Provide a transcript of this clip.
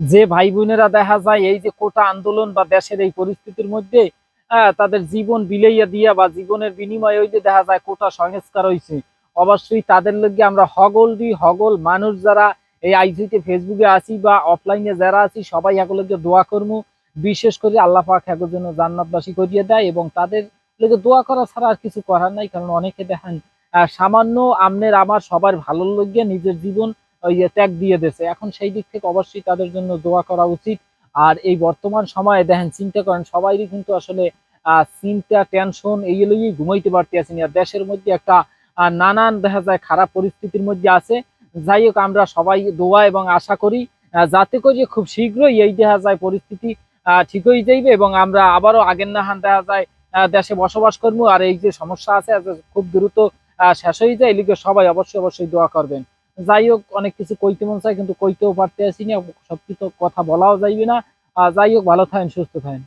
যে ভাই বোনেরা দেখা যায় এই যে কোটা আন্দোলন বা দেশের এই পরিস্থিতির মধ্যে তাদের জীবন বিলাইয়া দিয়া বা জীবনের বিনিময়ে ওই যে দেখা যায় কোটা সংস্কার হয়েছে অবশ্যই তাদের লগে আমরা হগল দিই হগল মানুষ যারা এই আইসিতে ফেসবুকে আছি বা অফলাইনে যারা আছি, সবাই একলগে দোয়া করব বিশেষ করে আল্লাহ পাক একর জন্য জান্নাতবাসী করিয়ে দেয় এবং তাদের লোকে দোয়া করা ছাড়া আর কিছু করার নাই, কারণ অনেকে দেখেন সামান্য আমনের আমার সবার ভালো লগে নিজের জীবন ত্যাগ দিয়ে দিয়েছে। এখন সেই দিক থেকে অবশ্যই তাদের জন্য দোয়া করা উচিত। আর এই বর্তমান সময়ে দেখেন, চিন্তা করেন, সবাইরই কিন্তু আসলে চিন্তা টেনশন এইগুলোই ঘুমাইতে পারতে আসেনি আর দেশের মধ্যে একটা নানান দেখা যায় খারাপ পরিস্থিতির মধ্যে আছে। যাই হোক, আমরা সবাই দোয়া এবং আশা করি যাতে করে খুব শীঘ্রই এই দেখা যায় পরিস্থিতি ঠিক হয়ে যাইবে এবং আমরা আবারও আগের না হান দেখা যায় দেশে বসবাস করব। আর এই যে সমস্যা আছে খুব দ্রুত শেষ হয়ে যায়। এলিগে সবাই অবশ্যই অবশ্যই দোয়া করবেন। যাই হোক, অনেক কিছু কইতে মন চায়, কিন্তু কইতেও পারতে আসি না সব কিছু কথা বলাও যাইবে না। আর যাই হোক, ভালো থাকেন, সুস্থ থাকেন।